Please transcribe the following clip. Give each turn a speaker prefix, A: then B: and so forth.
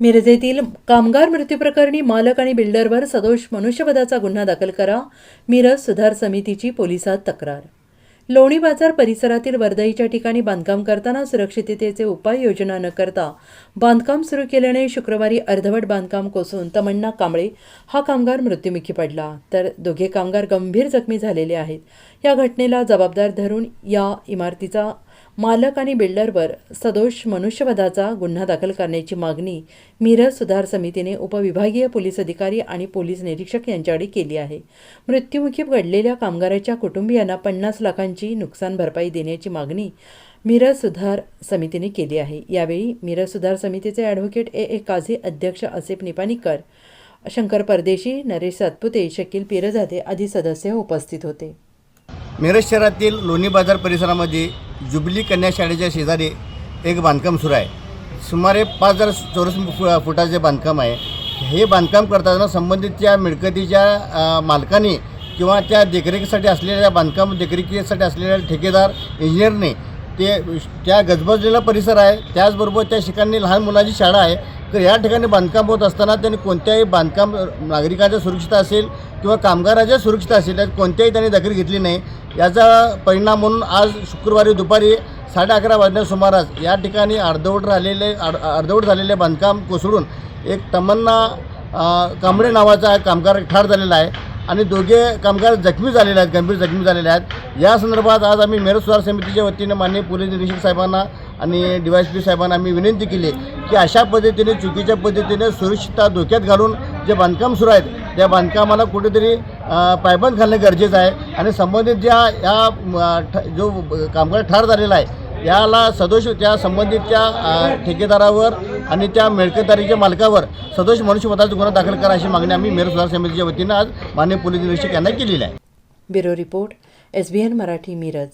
A: मिरजेतील कामगार मृत्यू प्रकरणी मालक आणि बिल्डरवर सदोष मनुष्यवधाचा गुन्हा दाखल करा. मिरज सुधार समितीची पोलिसात तक्रार. लोणी बाजार परिसरातील वर्दईच्या ठिकाणी बांधकाम करताना सुरक्षिततेचे उपाययोजना न करता बांधकाम सुरू केल्याने शुक्रवारी अर्धवट बांधकाम कोसळून तमन्ना कांबळे हा कामगार मृत्युमुखी पडला. तर दोघे कामगार गंभीर जखमी झालेले आहेत. या घटनेला जबाबदार धरून या इमारतीचा मालक आणि बिल्डरवर सदोष मनुष्यवधाचा गुन्हा दाखल करण्याची मागणी मिरज सुधार समितीने उपविभागीय पोलीस अधिकारी आणि पोलीस निरीक्षक यांच्याकडे केली आहे. मृत्युमुखी घडलेल्या कामगाराच्या कुटुंबियांना पन्नास लाखांची नुकसान भरपाई देण्याची मागणी मिरज सुधार समितीने केली आहे. यावेळी मिरज सुधार समितीचे ॲडव्होकेट ए. ए. काझी अध्यक्ष आसिफ निपाणीकर शंकर परदेशी नरेश सातपुते शकील पिरजादे आदी सदस्य उपस्थित होते.
B: मिरज शहरातील लोणी बाजार परिसरामध्ये जुबली कन्या शाळेच्या शेजारी एक बांधकाम सुरू आहे. सुमारे पाच हजार चौरस फु फुटाचे बांधकाम आहे. हे बांधकाम करताना संबंधितच्या मिळकतीच्या मालकाने किंवा त्या देखरेखीसाठी असलेल्या बांधकाम देखरेखीसाठी असलेल्या ठेकेदार इंजिनियरने ते त्या गजबजलेला परिसर आहे. त्याचबरोबर त्या ठिकाणी लहान मुलाची शाळा आहे. तर या ठिकाणी बांधकाम होत असताना त्यांनी कोणत्याही बांधकाम नागरिकाच्या सुरक्षित असेल किंवा कामगाराच्या सुरक्षित असेल त्यात कोणत्याही त्यांनी दखल घेतली नाही. याचा परिणाम म्हणून आज शुक्रवारी दुपारी साडे अकरा वाजल्या सुमारास या ठिकाणी अर्धवट राहिलेले अर्ध अर्धवट झालेले बांधकाम कोसळून एक तमन्ना कांबळे नावाचा कामगार ठार झालेला आहे आणि दोघे कामगार जखमी झालेले आहेत गंभीर जखमी झालेले आहेत. या संदर्भात आज आम्ही मेरठ सुधार समितीच्या वतीने माननीय पोलीस निरीक्षक साहेबांना आणि डी वाय पी साहेबांना आम्ही विनंती केली की अशा पद्धतीने चुकीच्या पद्धतीने सुरक्षितता धोक्यात घालून जे बांधकाम सुरू आहेत त्या बांधकामाला कुठेतरी पायबंद घालणे गरजेचं आहे. आणि संबंधित ज्या या ठ- जो कामगार ठार झालेला आहे याला सदोष त्या संबंधितच्या ठेकेदारावर आणि त्या मिळकतदारीच्या मालकावर सदोष मनुष्यवधाचा गुन्हा दाखल करा अशी मागणी आम्ही मेयर सुधार समितीच्या वतीनं आज माननीय पोलीस निरीक्षक यांना केलेली आहे.
A: Bureau report S B N Marathi Miraj.